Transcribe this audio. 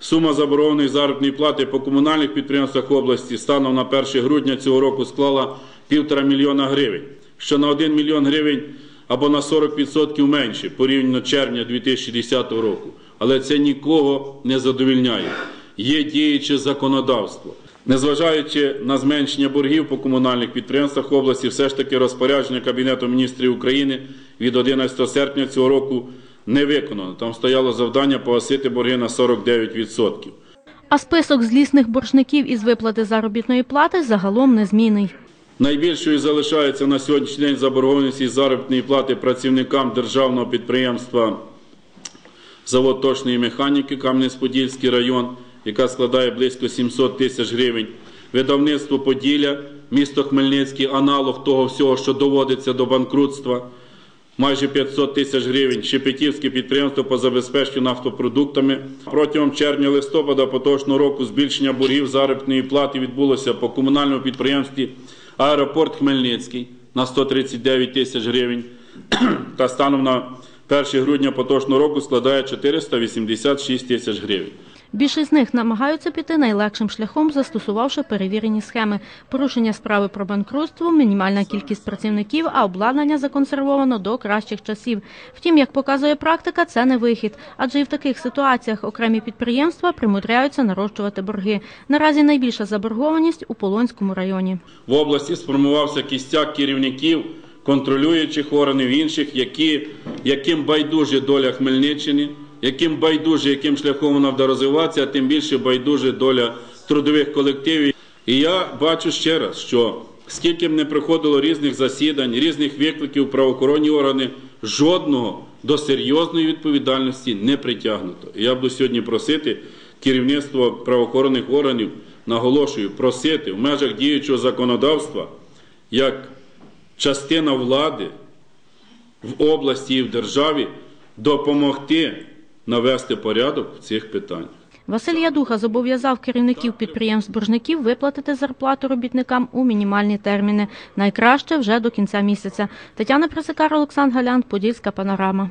Сума заборгованої заробітної плати по комунальних підприємствах області станом на 1 грудня цього року склала 1,5 мільйона гривень, що на 1 мільйон гривень або на 40% менше порівняно червня 2010 року. Але це нікого не задовільняє. Є діюче законодавство. Незважаючи на зменшення боргів по комунальних підприємствах області, все ж таки розпорядження Кабінету міністрів України від 11 серпня цього року не виконано. Там стояло завдання погасити борги на 49%. А список злісних боржників із виплати заробітної плати загалом незмінний. Найбільшою залишається на сьогоднішній день заборгованість із заробітної плати працівникам державного підприємства завод точної механіки Кам'янець-Подільський район, яка складає близько 700 тисяч гривень. Видавництво Поділля, місто Хмельницький, аналог того всього, що доводиться до банкрутства, майже 500 тисяч гривень. Шепетівське підприємство по забезпеченню нафтопродуктами. Протягом червня-листопада поточного року збільшення боргів заробітної плати відбулося по комунальному підприємстві Аеропорт Хмельницький на 139 тисяч гривень та станом на 1 грудня поточного року складає 486 тисяч гривень. Більшість з них намагаються піти найлегшим шляхом, застосувавши перевірені схеми. Порушення справи про банкрутство, мінімальна кількість працівників, а обладнання законсервовано до кращих часів. Втім, як показує практика, це не вихід, адже і в таких ситуаціях окремі підприємства примудряються нарощувати борги. Наразі найбільша заборгованість у Полонському районі. В області сформувався кістяк керівників, контролюючих органів інших, які, яким байдуже доля Хмельниччини, яким байдуже, яким шляхом вона буде розвиватися, тим більше байдуже доля трудових колективів. І я бачу ще раз, що скільки б не приходило різних засідань, різних викликів правоохоронні органи, жодного до серйозної відповідальності не притягнуто. І я буду сьогодні просити керівництво правоохоронних органів, наголошую, просити в межах діючого законодавства, як частина влади в області і в державі допомогти навести порядок в цих питаннях. Василь Ядуха зобов'язав керівників підприємств-боржників виплатити зарплату робітникам у мінімальні терміни. Найкраще вже до кінця місяця. Тетяна Пресикар, Олександр Галян, Подільська панорама.